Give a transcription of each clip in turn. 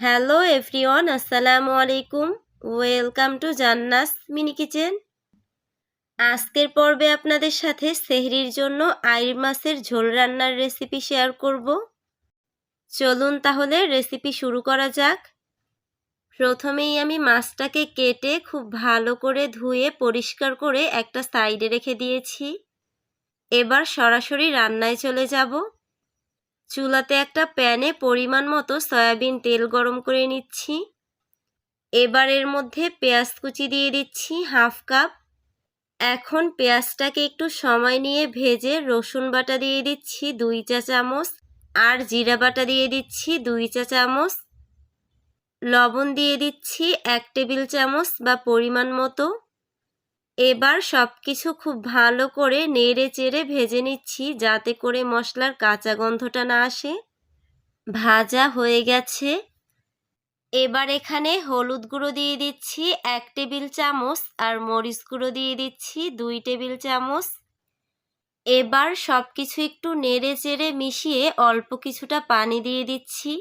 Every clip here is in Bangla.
হ্যালো এভরিওয়ান আসসালামু আলাইকুম welcome to Janna's mini kitchen আজকের পর্বে আপনাদের সাথে সেহরির জন্য আইর মাছের ঝোল রান্নার রেসিপি শেয়ার করব। চলুন তাহলে রেসিপি শুরু করা যাক। প্রথমেই আমি মাছটাকে কেটে খুব ভালো করে ধুয়ে পরিষ্কার করে একটা সাইডে রেখে দিয়েছি। এবার সরাসরি রান্নায় চলে যাব। চুলাতে একটা প্যানে পরিমাণ মতো সয়াবিন তেল গরম করে নিচ্ছি। এবার এর মধ্যে পেঁয়াজ কুচি দিয়ে দিচ্ছি হাফ কাপ। এখন পেঁয়াজটাকে একটু সময় নিয়ে ভেজে রসুন বাটা দিয়ে দিচ্ছি দুই চা চামচ আর জিরা বাটা দিয়ে দিচ্ছি দুই চা চামচ। লবণ দিয়ে দিচ্ছি এক টেবিল চামচ বা পরিমাণ মতো। এবার সব কিছু খুব ভালো করে নেড়ে চেড়ে ভেজে নিচ্ছি, যাতে করে মশলার কাঁচা গন্ধটা না আসে। ভাজা হয়ে গেছে। এবার এখানে হলুদ গুঁড়ো দিয়ে দিচ্ছি এক টেবিল চামচ আর মরিচ গুঁড়ো দিয়ে দিচ্ছি দুই টেবিল চামচ। এবার সব কিছু একটু নেড়ে চেড়ে মিশিয়ে অল্প কিছুটা পানি দিয়ে দিচ্ছি।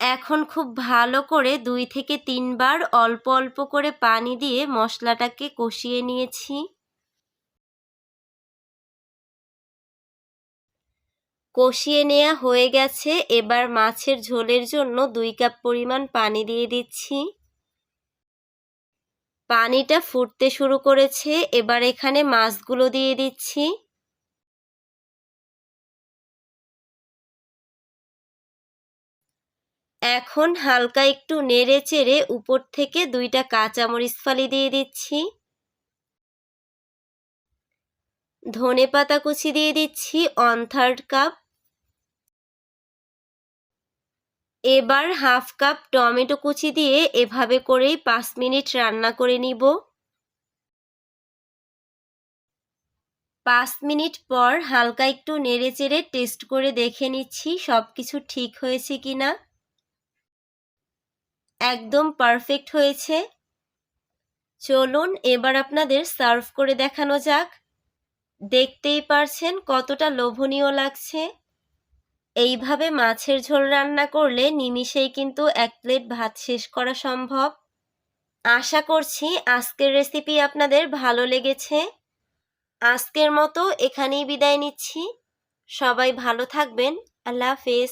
এখন খুব ভালো করে দুই থেকে তিনবার অল্প অল্প করে পানি দিয়ে মশলাটাকে কষিয়ে নিয়েছি। কষিয়ে নেওয়া হয়ে গেছে, এবার মাছের ঝোলের জন্য দুই কাপ পরিমাণ পানি দিয়ে দিচ্ছি। পানিটা ফুটতে শুরু করেছে, এবার এখানে মাছগুলো দিয়ে দিচ্ছি। এখন হালকা একটু নেড়ে চেড়ে উপর থেকে দুইটা কাঁচামরিচ ফালি দিয়ে দিচ্ছি। ধনে পাতা কুচি দিয়ে দিচ্ছি ওয়ান থার্ড কাপ এবার হাফ কাপ টমেটো কুচি দিয়ে এভাবে করেই পাঁচ মিনিট রান্না করে নিব। পাঁচ মিনিট পর হালকা একটু নেড়ে চেড়ে টেস্ট করে দেখে নিচ্ছি সব কিছু ঠিক হয়েছে কিনা। একদম পারফেক্ট হয়েছে। চলুন এবার আপনাদের সার্ভ করে দেখানো যাক। দেখতেই পারছেন কতটা লোভনীয় লাগছে। এইভাবে মাছের ঝোল রান্না করলে নিমিষেই কিন্তু এক প্লেট ভাত শেষ করা সম্ভব। আশা করছি আজকের রেসিপি আপনাদের ভালো লেগেছে। আজকের মতো এখানেই বিদায় নিচ্ছি। সবাই ভালো থাকবেন। আল্লাহ হাফেজ।